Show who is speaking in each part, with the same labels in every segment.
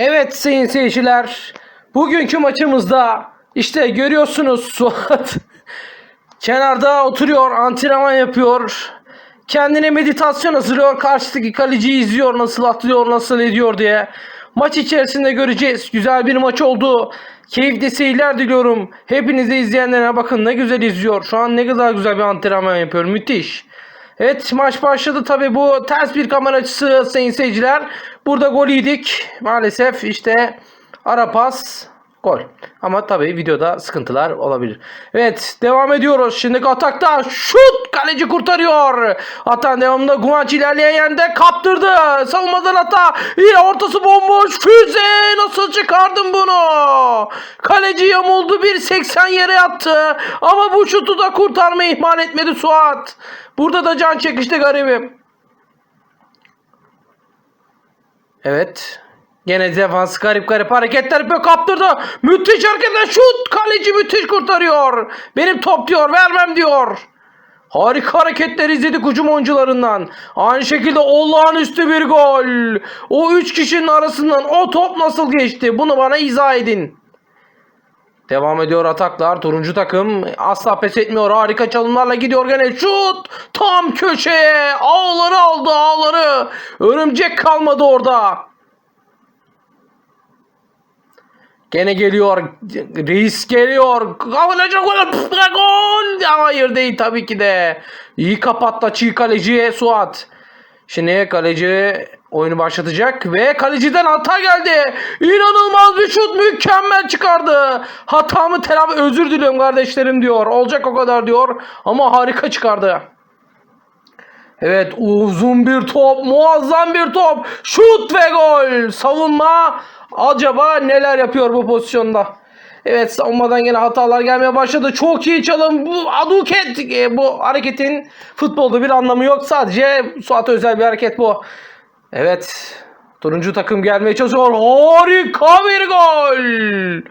Speaker 1: Evet sayın seyirciler. Bugünkü maçımızda işte görüyorsunuz Suat kenarda oturuyor, antrenman yapıyor. Kendine meditasyon hazırlıyor. Karşıdaki kaleciyi izliyor nasıl atlıyor, nasıl ediyor diye. Maç içerisinde göreceğiz. Güzel bir maç oldu. Keyifli seyirler diliyorum. Hepinize izleyenlere bakın ne güzel izliyor. Şu an ne kadar güzel bir antrenman yapıyor. Müthiş. Evet maç başladı tabi bu ters bir kamera açısı sayın seyirciler. Burada gol yedik. Maalesef işte ara pas gol. Ama tabi videoda sıkıntılar olabilir. Evet devam ediyoruz. Şimdi atakta şut kaleci kurtarıyor. Atan devamında Guanç ilerleyen yerde kaptırdı. Savunmadan hata. Yine ortası bomboş. Füze nasıl çıkardın bunu? Kaleci yamuldu 1.80 yere yattı. Ama bu şutu da kurtarmayı ihmal etmedi Suat. Burada da can çekişti garibim. Evet. Gene defans garip garip hareketler yapıyor kaptırdı. Müthiş hareketler şut. Kaleci müthiş kurtarıyor. Benim top diyor vermem diyor. Harika hareketler izledik hücum oyuncularından. Aynı şekilde olağanüstü bir gol. O üç kişinin arasından o top nasıl geçti? Bunu bana izah edin. Devam ediyor ataklar. Turuncu takım asla pes etmiyor. Harika çalımlarla gidiyor gene. Şut! Tam köşeye. Ağları aldı ağları. Örümcek kalmadı orada. Gene geliyor. Reis geliyor. Kavalacak gol. Hayır değil tabii ki de. İyi kapattı çiğ kaleciye Suat. Şimdi kaleci oyunu başlatacak ve kaleciden hata geldi. İnanılmaz bir şut mükemmel çıkardı. Hatamı telafi özür diliyorum kardeşlerim diyor. Olacak o kadar diyor ama harika çıkardı. Evet uzun bir top muazzam bir top şut ve gol savunma acaba neler yapıyor bu pozisyonda? Evet savunmadan yine hatalar gelmeye başladı. Çok iyi çalım. Bu aduket e, bu hareketin futbolda bir anlamı yok. Sadece Suat'a özel bir hareket bu. Evet turuncu takım gelmeye çalışıyor. Harika bir gol!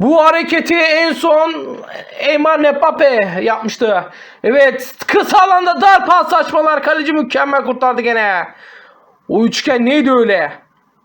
Speaker 1: Bu hareketi en son Eymar Mbappe yapmıştı. Evet kısa alanda dar pas açmalar kaleci mükemmel kurtardı gene. O üçgen neydi öyle?